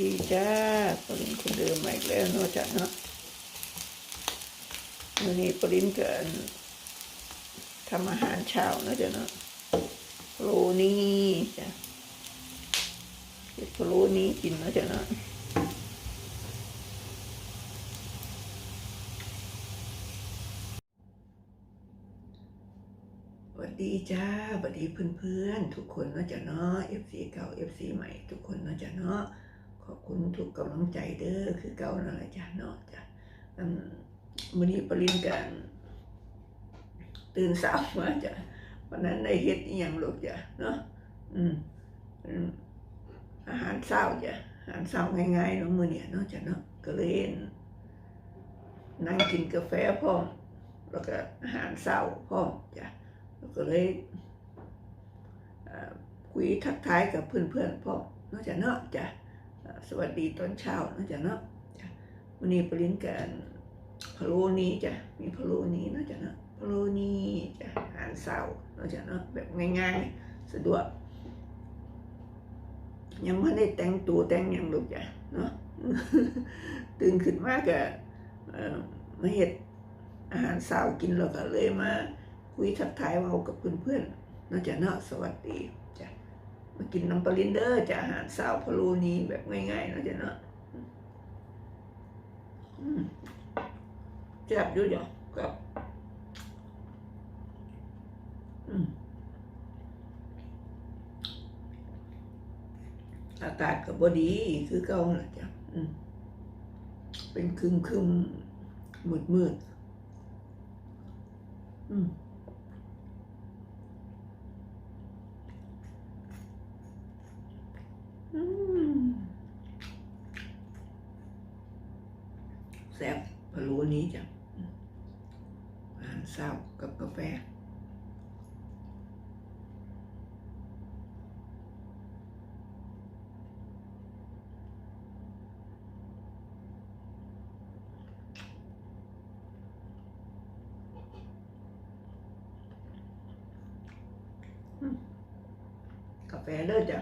ดีจ้าปรินคนเดิมใหม่แล้วเนาะจ้ะเนาะวันนี้ปริมเกินทำอาหารเช้านะจ้ะเนาะโรนี่จ้ะเฮ็ดโรนี่กินนะจ้ะเนาะสวัสดีจ้าสวัสดีเพื่อนๆ ทุกคนนะจ้ะเนาะ FC เก่า FC ใหม่ทุกคนนะจ้ะเนาะ อบคุณทุกกำลังใจเด้อคือเก่านั่นแหละจ้ะเนาะจ้ะมมื้อนี้ปรินกันตื่นสายมาจ้ะวันนั้นได้เฮ็ดอีหยังลูกจ้ะเนาะอืมอาหารเช้าจ้ะอาหารเช้าง่ายๆเนาะมื้อเนี้ยเนาะจ้ะเนาะก็เลยนั่งกินกาแฟพร้อมแล้วก็อาหารเช้าพร้อมจ้ะแล้วก็เลยเอ่อคุยทักทายกับเพื่อนๆพร้อมเนาะจ้ะเนาะจ้ะ สวัสดีตอนเช้านะจ๊ะเนาะจ้ะวันนี้ปรินกันพะโล้นี้จ้ะมีพะโล้นี้นะจ๊ะเนาะพะโล้นี้จ้ะอาหารเช้านะจ๊ะเนาะแบบง่ายๆ สะดวก ยังไม่ได้แต่งตัวแต่งยังลูกจ้ะเนาะตื่นขึ้นมากะเอ่อมาเห็ดอาหารเช้ากินแล้วก็เลยมา คุยทักทายเว้ากับเพื่อนๆนะจ๊ะเนาะสวัสดีจ้ะ มากินน้ำปลาลินเดอร์จะอาหารสาวพะโลูนี้แบบง่ายๆนะจ๊ะเนาะอืมแซ่บอยู่จ้ะครับอากาศก็บดีคือเก่าแหละจ้ะเป็นคึมคึมมืดมืดอืม ซ่บพะโล้นี้จ้ะอืมอาหารเช้ากับกาแฟกาแฟเลิศจ้ะ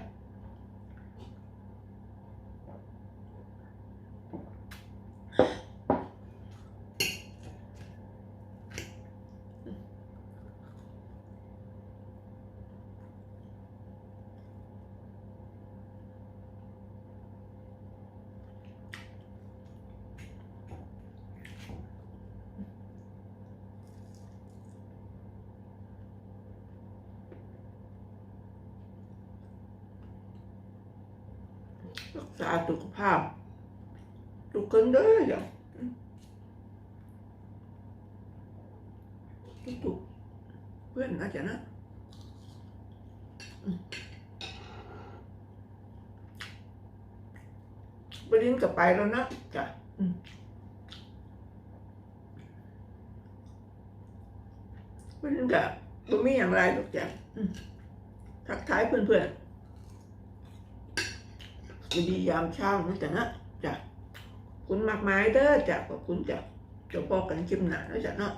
รักษาสุขภาพ ทุกคนเด้อจ้ะทุกเพื่อนนะจ๊ะนะบรินกับไปแล้วนะจ้ะบรินกับบ่มีอย่างไรหรอกจ้ะทักทายเพื่อนๆ ดียามเช้านะจ๊ะนะจ้ะคุณมากมายเด้อจ้ะขอบคุณจ้ะจะพอกันคลิปหนาแล้วจ้ะเนาะ